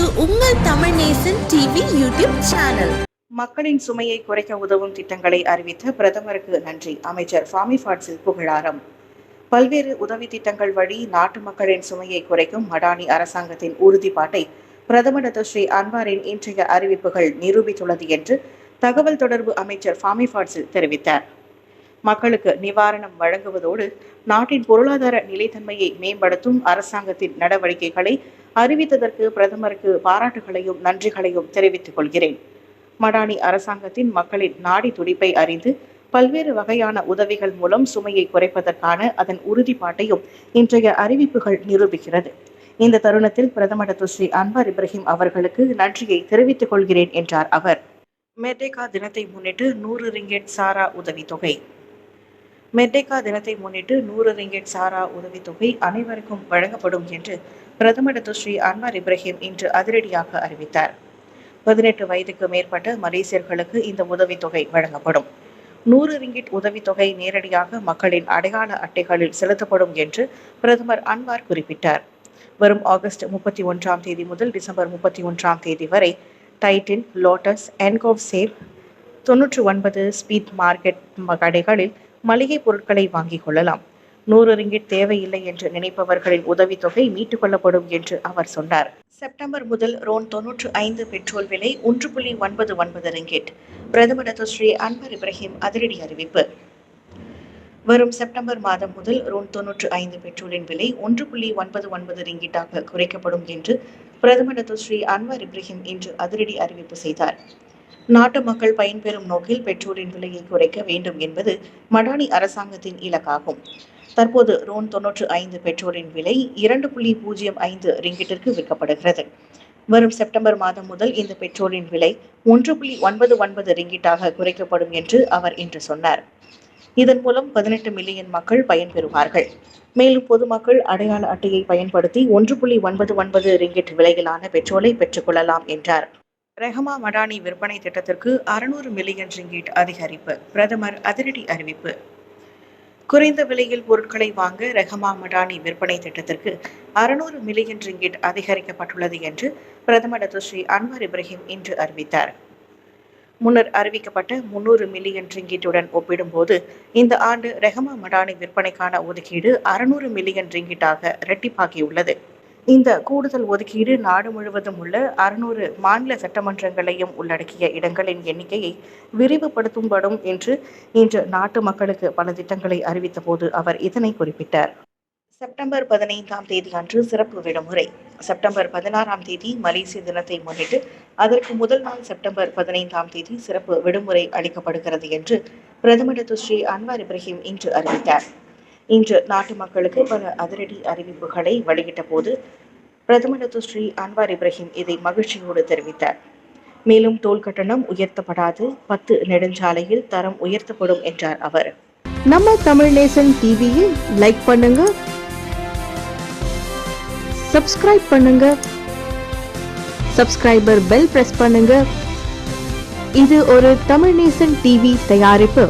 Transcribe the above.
இது உங்கள் Tamil Nesan TV YouTube channel மக்களின் சுமையை குறைக்க உதவும் திட்டங்களை அறிவித்த பிரதமருக்கு நன்றி. அமைச்சர் ஃபாமி ஃபாட்ஸில் புகழாரம். பல்வேறு உதவி திட்டங்கள் வழி நாட்டு மக்களின் சுமையை குறைக்கும் மடானி அரசாங்கத்தின் உறுதிப்பாட்டை பிரதமரது ஸ்ரீ அன்வாரின் இன்றைய அறிவிப்புகள் நிரூபித்துள்ளது என்று தகவல் தொடர்பு அமைச்சர் ஃபாமி ஃபாட்ஸில் தெரிவித்தார். மக்களுக்கு நிவாரணம் வழங்குவதோடு நாட்டின் பொருளாதார நிலைத்தன்மையை மேம்படுத்தும் அரசாங்கத்தின் நடவடிக்கைகளை அறிவித்ததற்கு பிரதமருக்கு பாராட்டுகளையும் நன்றிகளையும் தெரிவித்துக் கொள்கிறேன். மடானி அரசாங்கத்தின் மக்களின் நாடி துடிப்பை அறிந்து பல்வேறு வகையான உதவிகள் மூலம் சுமையை குறைப்பதற்கான அதன் உறுதிப்பாட்டையும் இன்றைய அறிவிப்புகள் நிரூபிக்கிறது. இந்த தருணத்தில் பிரதமர் டாக்டர் ஸ்ரீ அன்வார் இப்ராஹிம் அவர்களுக்கு நன்றியை தெரிவித்துக் கொள்கிறேன் என்றார் அவர். மெர்டேகா தினத்தை முன்னிட்டு நூறு ரிங்கெட் சாரா உதவித்தொகை. மெர்டேகா தினத்தை முன்னிட்டு நூறு ரிங்கெட் சாரா உதவித்தொகை அனைவருக்கும் வழங்கப்படும் என்று பிரதமர் ஸ்ரீ அன்வார் இப்ராஹிம் இன்று அதிரடியாக அறிவித்தார். பதினெட்டு வயதுக்கு மேற்பட்ட மலேசியர்களுக்கு இந்த உதவித்தொகை வழங்கப்படும். நூறு ரிங்கிட் உதவித்தொகை நேரடியாக மக்களின் அடையாள அட்டைகளில் செலுத்தப்படும் என்று பிரதமர் அன்வார் குறிப்பிட்டார். வரும் ஆகஸ்ட் முப்பத்தி ஒன்றாம் தேதி முதல் டிசம்பர் முப்பத்தி ஒன்றாம் தேதி வரை டைட்டின் லோட்டஸ் என்கோவ் சேவ் தொன்னூற்று ஒன்பது ஸ்பீட் மார்க்கெட் கடைகளில் மளிகை பொருட்களை வாங்கிக் கொள்ளலாம். நூறு ரிங்கிட் தேவையில்லை என்று நினைப்பவர்களின் உதவித்தொகை மீட்டுக் கொள்ளப்படும் என்று அவர் சொன்னார். செப்டம்பர் முதல் ரோன் தொன்னூற்று ஐந்து பெட்ரோல் விலை ஒன்று புள்ளி ஒன்பது ஒன்பது ரிங்கிட். பிரதமர் ஸ்ரீ அன்வர் இப்ராஹிம் அதிரடி அறிவிப்பு. வரும் செப்டம்பர் மாதம் முதல் ரோன் தொன்னூற்று ஐந்து பெட்ரோலின் விலை ஒன்று புள்ளி ஒன்பது ஒன்பது ரிங்கிட்டாக குறைக்கப்படும் என்று பிரதமர் ஸ்ரீ அன்வர் இப்ராஹிம் இன்று அதிரடி அறிவிப்பு செய்தார். நாட்டு மக்கள் பயன்பெறும் நோக்கில் பெட்ரோலின் விலையை குறைக்க வேண்டும் என்பது மடானி அரசாங்கத்தின் இலக்காகும். தற்போது ரோன் தொன்னூற்று ஐந்து பெட்ரோலின் விலை இரண்டு புள்ளி பூஜ்ஜியம் ஐந்து ரிங்கிட்டிற்கு விற்கப்படுகிறது. வரும் செப்டம்பர் மாதம் முதல் இந்த பெட்ரோலின் விலை ஒன்று புள்ளி ஒன்பது ஒன்பது ரிங்கிட்டாக குறைக்கப்படும் என்று அவர் இன்று சொன்னார். இதன் மூலம் பதினெட்டு மில்லியன் மக்கள் பயன்பெறுவார்கள். மேலும் பொதுமக்கள் அடையாள அட்டையை பயன்படுத்தி ஒன்று புள்ளி ஒன்பது ஒன்பது ரிங்கிட் விலையிலான பெட்ரோலை பெற்றுக்கொள்ளலாம் என்றார். ரெஹமா மடானி விற்பனை திட்டத்திற்கு அறுநூறு மில்லியன் ரிங்கிட் அதிகரிப்பு. பிரதமர் அதிரடி அறிவிப்பு. குறைந்த விலையில் பொருட்களை வாங்க ரெஹமா மடானி விற்பனை திட்டத்திற்கு அறுநூறு மில்லியன் ரிங்கிட் அதிகரிக்கப்பட்டுள்ளது என்று பிரதமர் டாக்டர் ஸ்ரீ அன்வர் இப்ராஹிம் இன்று அறிவித்தார். முன்னர் அறிவிக்கப்பட்ட முன்னூறு மில்லியன் ரிங்கிட்டுடன் ஒப்பிடும்போது இந்த ஆண்டு ரெஹமா மடானி விற்பனைக்கான ஒதுக்கீடு அறுநூறு மில்லியன் ரிங்கிட்டாக இரட்டிப்பாகியுள்ளது. இந்த கூடுதல் ஒதுக்கீடு நாடு முழுவதும் உள்ள அறுநூறு மாநில சட்டமன்றங்களையும் உள்ளடக்கிய இடங்களின் எண்ணிக்கையை விரிவுபடுத்தும்படும் என்று இன்று நாட்டு மக்களுக்கு பல திட்டங்களை அறிவித்தபோது அவர் இதனை குறிப்பிட்டார். செப்டம்பர் பதினைந்தாம் தேதி அன்று சிறப்பு விடுமுறை. செப்டம்பர் பதினாறாம் தேதி மலேசிய தினத்தை முன்னிட்டு அதற்கு முதல் நாள் செப்டம்பர் பதினைந்தாம் தேதி சிறப்பு விடுமுறை அளிக்கப்படுகிறது என்று பிரதமர் டாக்டர் ஸ்ரீ அன்வார் இப்ராஹிம் இன்று அறிவித்தார். இன்று நாட்டு மக்களுக்கு பல அதிரடி அறிவிப்புகளை வெளியிட்ட போது பிரதமர் ஸ்ரீ அன்வார் இப்ராஹிம் இதை மகிழ்ச்சியோடு தெரிவித்தார். மேலும் டோல் கட்டணம் உயர்த்தப்படாது பத்து நெடுஞ்சாலையில் தரம் உயர்த்தப்படும் என்றார் அவர். நம்ம தமிழ் நேசன் டிவியில் லைக் பண்ணுங்க சப்ஸ்கிரைப் பண்ணுங்க சப்ஸ்கிரைபர் பெல் பிரஸ் பண்ணுங்க. இது ஒரு தமிழ் நேசன் டிவி தயாரிப்பு.